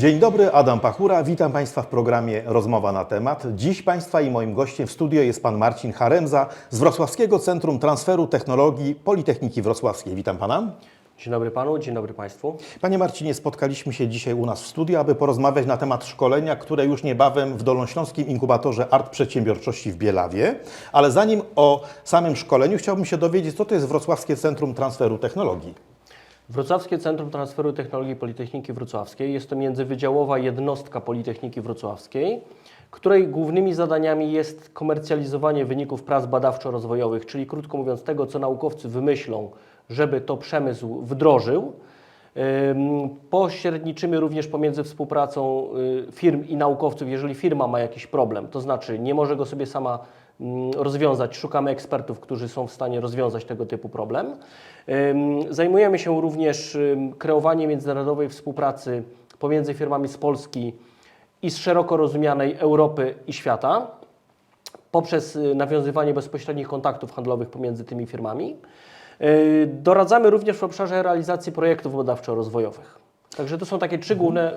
Dzień dobry, Adam Pachura. Witam Państwa w programie Rozmowa na temat. Dziś Państwa i moim gościem w studio jest Pan Marcin Haremza z Wrocławskiego Centrum Transferu Technologii Politechniki Wrocławskiej. Witam Pana. Dzień dobry panu, dzień dobry państwu. Panie Marcinie, spotkaliśmy się dzisiaj u nas w studiu, aby porozmawiać na temat szkolenia, które już niebawem w Dolnośląskim Inkubatorze Art Przedsiębiorczości w Bielawie. Ale zanim o samym szkoleniu, chciałbym się dowiedzieć, co to jest Wrocławskie Centrum Transferu Technologii. Wrocławskie Centrum Transferu Technologii Politechniki Wrocławskiej jest to międzywydziałowa jednostka Politechniki Wrocławskiej, której głównymi zadaniami jest komercjalizowanie wyników prac badawczo-rozwojowych, czyli krótko mówiąc tego, co naukowcy wymyślą, żeby to przemysł wdrożył. Ym, Pośredniczymy również pomiędzy współpracą y, firm i naukowców, jeżeli firma ma jakiś problem, to znaczy nie może go sobie sama rozwiązać, szukamy ekspertów, którzy są w stanie rozwiązać tego typu problem. Zajmujemy się również kreowaniem międzynarodowej współpracy pomiędzy firmami z Polski i z szeroko rozumianej Europy i świata poprzez y, nawiązywanie bezpośrednich kontaktów handlowych pomiędzy tymi firmami. Y, Doradzamy również w obszarze realizacji projektów badawczo-rozwojowych. Także to są takie trzy główne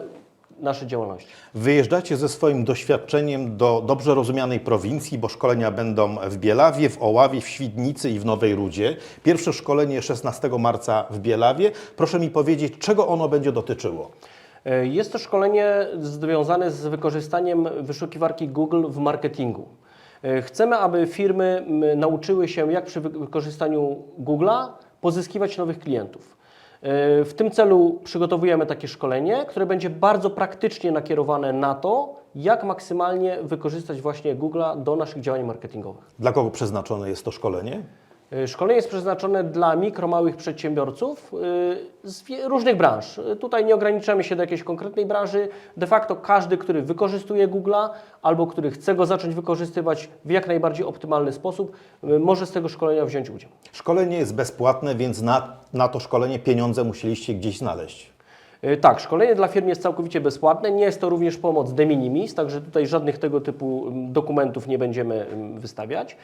nasze działalności. Wyjeżdżacie ze swoim doświadczeniem do dobrze rozumianej prowincji, bo szkolenia będą w Bielawie, w Oławie, w Świdnicy i w Nowej Rudzie. Pierwsze szkolenie 16 marca w Bielawie. Proszę mi powiedzieć, czego ono będzie dotyczyło? Y, Jest to szkolenie związane z wykorzystaniem wyszukiwarki Google w marketingu. Y, Chcemy, aby firmy nauczyły się, jak przy wy- wykorzystaniu Google'a pozyskiwać nowych klientów. W tym celu przygotowujemy takie szkolenie, które będzie bardzo praktycznie nakierowane na to, jak maksymalnie wykorzystać właśnie Google'a do naszych działań marketingowych. Dla kogo przeznaczone jest to szkolenie? Y, Szkolenie jest przeznaczone dla mikro, małych przedsiębiorców y, z różnych branż. Y, Tutaj nie ograniczamy się do jakiejś konkretnej branży. De facto każdy, który wykorzystuje Google'a albo który chce go zacząć wykorzystywać w jak najbardziej optymalny sposób, może z tego szkolenia wziąć udział. Szkolenie jest bezpłatne, więc na, na to szkolenie pieniądze musieliście gdzieś znaleźć. Y, Tak, szkolenie dla firm jest całkowicie bezpłatne. Nie jest to również pomoc de minimis, także tutaj żadnych tego typu ym, dokumentów nie będziemy ym, wystawiać.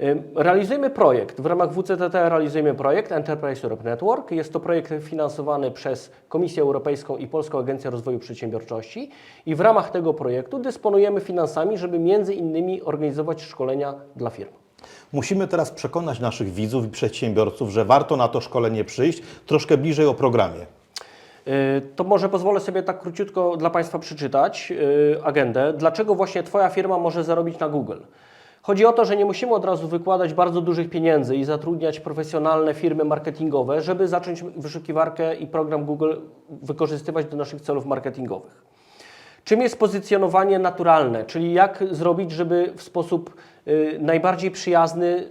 Ym, Realizujemy projekt. W ramach WCTT realizujemy projekt Enterprise Europe Network. Jest to projekt finansowany przez Komisję Europejską i Polską Agencję Rozwoju Przedsiębiorczości i w ramach tego projektu dysponujemy finansami, żeby między innymi organizować szkolenia dla firm. Musimy teraz przekonać naszych widzów i przedsiębiorców, że warto na to szkolenie przyjść. Troszkę bliżej o programie. Y, To może pozwolę sobie tak króciutko dla Państwa przeczytać y, agendę. Dlaczego właśnie Twoja firma może zarobić na Google? Chodzi o to, że nie musimy od razu wykładać bardzo dużych pieniędzy i zatrudniać profesjonalne firmy marketingowe, żeby zacząć wyszukiwarkę i program Google wykorzystywać do naszych celów marketingowych. Czym jest pozycjonowanie naturalne, czyli jak zrobić, żeby w sposób y, najbardziej przyjazny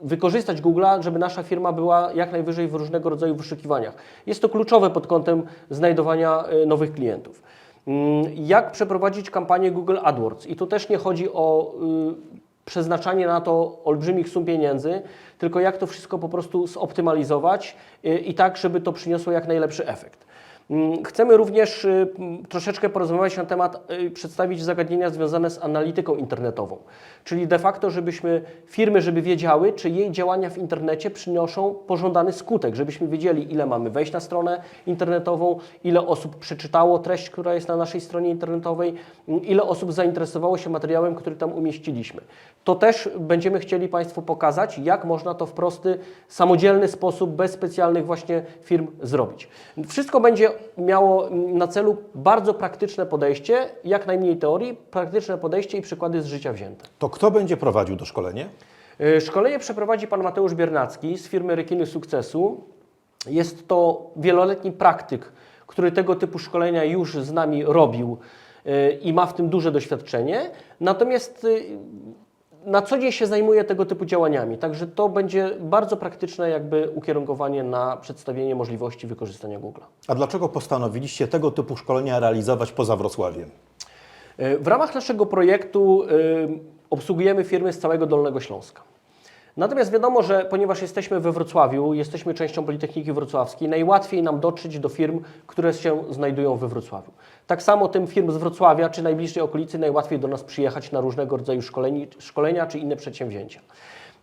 wykorzystać Google'a, żeby nasza firma była jak najwyżej w różnego rodzaju wyszukiwaniach. Jest to kluczowe pod kątem znajdowania y, nowych klientów. Mm, Jak przeprowadzić kampanię Google AdWords? I tu też nie chodzi o y, przeznaczanie na to olbrzymich sum pieniędzy, tylko jak to wszystko po prostu zoptymalizować y, i tak, żeby to przyniosło jak najlepszy efekt. Mm, Chcemy również y, troszeczkę porozmawiać na temat, y, przedstawić zagadnienia związane z analityką internetową. Czyli de facto, żebyśmy firmy, żeby wiedziały, czy jej działania w internecie przynoszą pożądany skutek, żebyśmy wiedzieli, ile mamy wejść na stronę internetową, ile osób przeczytało treść, która jest na naszej stronie internetowej, m, ile osób zainteresowało się materiałem, który tam umieściliśmy. To też będziemy chcieli Państwu pokazać, jak można to w prosty, samodzielny sposób, bez specjalnych właśnie firm zrobić. Wszystko będzie miało na celu bardzo praktyczne podejście, jak najmniej teorii, praktyczne podejście i przykłady z życia wzięte. To kto będzie prowadził to szkolenie? Y, Szkolenie przeprowadzi pan Mateusz Biernacki z firmy Rekiny Sukcesu. Jest to wieloletni praktyk, który tego typu szkolenia już z nami robił y, i ma w tym duże doświadczenie. Natomiast y, na co dzień się zajmuje tego typu działaniami, także to będzie bardzo praktyczne jakby ukierunkowanie na przedstawienie możliwości wykorzystania Google. A dlaczego postanowiliście tego typu szkolenia realizować poza Wrocławiem? Y, W ramach naszego projektu y, obsługujemy firmy z całego Dolnego Śląska. Natomiast wiadomo, że ponieważ jesteśmy we Wrocławiu, jesteśmy częścią Politechniki Wrocławskiej, najłatwiej nam dotrzeć do firm, które się znajdują we Wrocławiu. Tak samo tym firm z Wrocławia czy najbliższej okolicy najłatwiej do nas przyjechać na różnego rodzaju szkoleni, szkolenia czy inne przedsięwzięcia.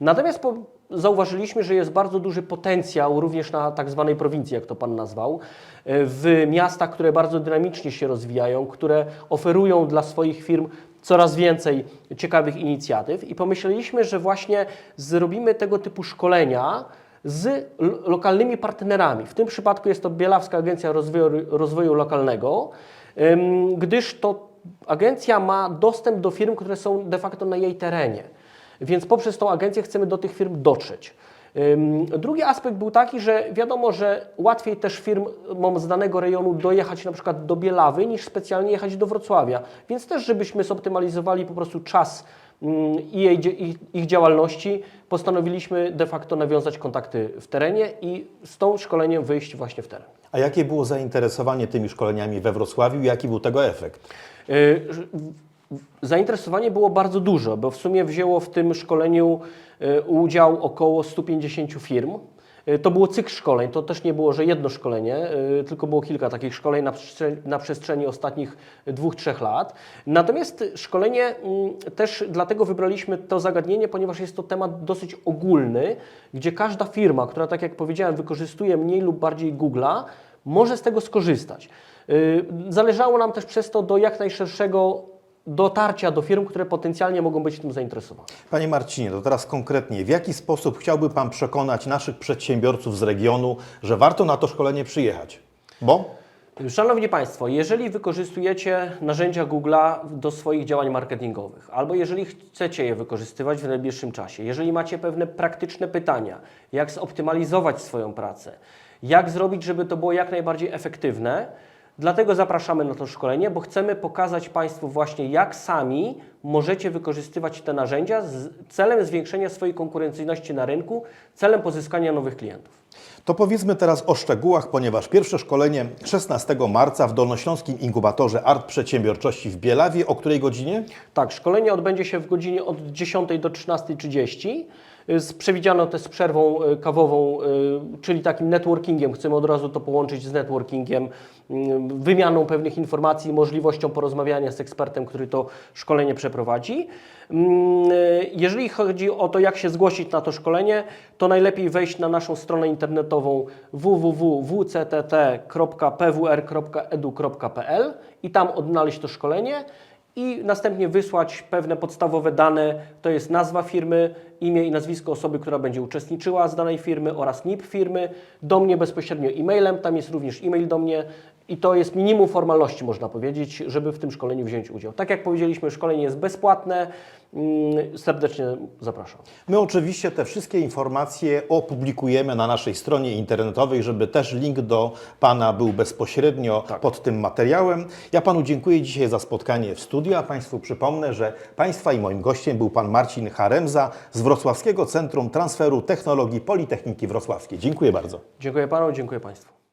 Natomiast po, zauważyliśmy, że jest bardzo duży potencjał również na tak zwanej prowincji, jak to Pan nazwał, e, w miastach, które bardzo dynamicznie się rozwijają, które oferują dla swoich firm coraz więcej ciekawych inicjatyw i pomyśleliśmy, że właśnie zrobimy tego typu szkolenia z lo- lokalnymi partnerami. W tym przypadku jest to Bielawska Agencja Rozwoju, Rozwoju Lokalnego, gdyż to agencja ma dostęp do firm, które są de facto na jej terenie. Więc poprzez tą agencję chcemy do tych firm dotrzeć. Drugi aspekt był taki, że wiadomo, że łatwiej też firmom z danego rejonu dojechać na przykład do Bielawy niż specjalnie jechać do Wrocławia. Więc też, żebyśmy zoptymalizowali po prostu czas i jej, ich, ich działalności, postanowiliśmy de facto nawiązać kontakty w terenie i z tą szkoleniem wyjść właśnie w teren. A jakie było zainteresowanie tymi szkoleniami we Wrocławiu i jaki był tego efekt? Y, Zainteresowanie było bardzo duże, bo w sumie wzięło w tym szkoleniu y, udział około 150 firm. Y, To było cykl szkoleń, to też nie było, że jedno szkolenie, y, tylko było kilka takich szkoleń na przestrzeni, na przestrzeni ostatnich dwóch, trzech lat. Natomiast szkolenie mm, też dlatego wybraliśmy to zagadnienie, ponieważ jest to temat dosyć ogólny, gdzie każda firma, która tak jak powiedziałem wykorzystuje mniej lub bardziej Google'a, może z tego skorzystać. Zależało nam też przez to do jak najszerszego dotarcia do firm, które potencjalnie mogą być tym zainteresowane. Panie Marcinie, to teraz konkretnie, w jaki sposób chciałby Pan przekonać naszych przedsiębiorców z regionu, że warto na to szkolenie przyjechać? Bo? Szanowni Państwo, jeżeli wykorzystujecie narzędzia Google'a do swoich działań marketingowych, albo jeżeli chcecie je wykorzystywać w najbliższym czasie, jeżeli macie pewne praktyczne pytania, jak zoptymalizować swoją pracę, jak zrobić, żeby to było jak najbardziej efektywne, dlatego zapraszamy na to szkolenie, bo chcemy pokazać Państwu właśnie, jak sami możecie wykorzystywać te narzędzia z celem zwiększenia swojej konkurencyjności na rynku, celem pozyskania nowych klientów. To powiedzmy teraz o szczegółach, ponieważ pierwsze szkolenie 16 marca w Dolnośląskim Inkubatorze Art Przedsiębiorczości w Bielawie. O której godzinie? Tak, szkolenie odbędzie się w godzinie od 10 do 13.30. Y, przewidziano też z przerwą y, kawową, y, czyli takim networkingiem. Chcemy od razu to połączyć z networkingiem, wymianą pewnych informacji, możliwością porozmawiania z ekspertem, który to szkolenie przeprowadzi. Mm, Jeżeli chodzi o to, jak się zgłosić na to szkolenie, to najlepiej wejść na naszą stronę internetową www.wctt.pwr.edu.pl i tam odnaleźć to szkolenie i następnie wysłać pewne podstawowe dane, to jest nazwa firmy, imię i nazwisko osoby, która będzie uczestniczyła z danej firmy oraz NIP firmy, do mnie bezpośrednio e-mailem, tam jest również e-mail do mnie i to jest minimum formalności, można powiedzieć, żeby w tym szkoleniu wziąć udział. Tak jak powiedzieliśmy, szkolenie jest bezpłatne, mm, serdecznie zapraszam. My oczywiście te wszystkie informacje opublikujemy na naszej stronie internetowej, żeby też link do Pana był bezpośrednio pod tym materiałem. Ja Panu dziękuję dzisiaj za spotkanie w studiu, a Państwu przypomnę, że Państwa i moim gościem był Pan Marcin Haremza z Wrocławskiego Centrum Transferu Technologii Politechniki Wrocławskiej. Dziękuję bardzo. Dziękuję Panu, dziękuję Państwu.